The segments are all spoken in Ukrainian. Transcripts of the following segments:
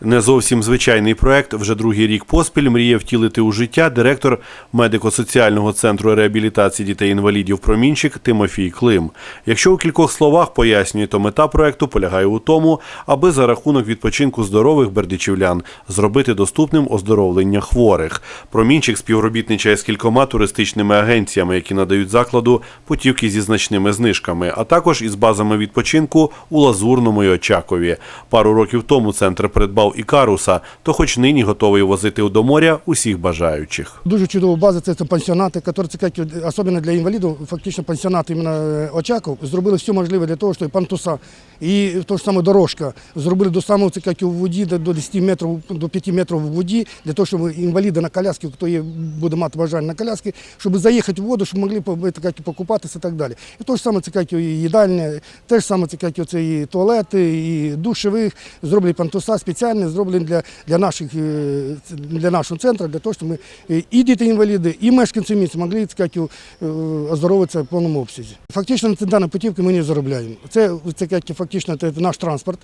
Не зовсім звичайний проект вже другий рік поспіль мріє втілити у життя директор медико-соціального центру реабілітації дітей-інвалідів Промінчик Тимофій Клим. Якщо у кількох словах пояснює, то мета проекту полягає у тому, аби за рахунок відпочинку здорових бердичівлян зробити доступним оздоровлення хворих. Промінчик співробітничає з кількома туристичними агенціями, які надають закладу путівки зі значними знижками, а також із базами відпочинку у Лазурному і Очакові. Пару років тому центр придбав і каруса, то хоч нині готовий возити до моря усіх бажаючих. Дуже чудова база, це, це пансіонати, які цікаві, особливо для інвалідів, фактично пансіонат іменно е, Очаков, зробили все можливе для того, щоб і пантуса, і то ж саме дорожка, зробили до самого цікаві у воді, до до 10 метрів, до 5 метрів в воді, для того, щоб інваліди на коляски, хто є, буде мати бажання на коляски, щоб заїхати в воду, щоб могли цікаві, покупатися і так далі. І то ж саме цікаві і їдальня, те ж саме це і туалети, і душевих, зроблені пантуса спеціальні, зроблені для, для, наших, е, для нашого центру, для того, щоб ми е, і діти-інваліди, і мешканці міста могли сказати, е, оздоровитися в повному обсязі. Фактично на ці дані путівки ми не заробляємо. Це, це фактично це наш транспорт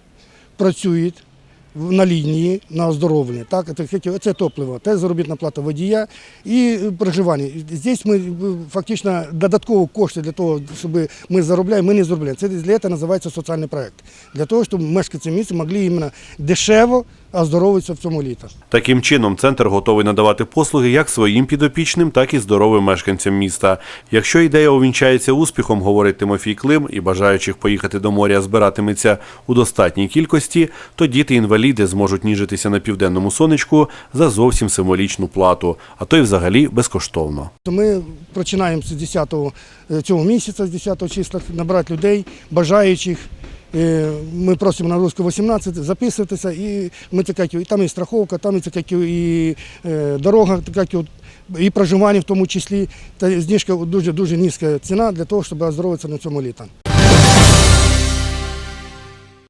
працює на лінії на оздоровлення. Так, це, топливо, це заробітна плата водія і е, проживання. Здесь ми е, фактично додаткові кошти для того, щоб ми заробляємо, ми не заробляємо. Це для цього називається соціальний проект. Для того, щоб мешканці міста могли іменно дешево оздоровитися в цьому літо. Таким чином, центр готовий надавати послуги як своїм підопічним, так і здоровим мешканцям міста. Якщо ідея увінчається успіхом, говорить Тимофій Клим, і бажаючих поїхати до моря збиратиметься у достатній кількості, то діти-інваліди зможуть ніжитися на південному сонечку за зовсім символічну плату, а то й взагалі безкоштовно. Ми починаємо з 10 цього місяця, з 10 числа, набрати людей, бажаючих. Е, Ми просимо на руску 18 записуватися, і ми це як, і там і страховка, там і це як, і е, дорога, як, і проживання в тому числі. Та знижка дуже дуже низька ціна для того, щоб оздоровитися на цьому літа.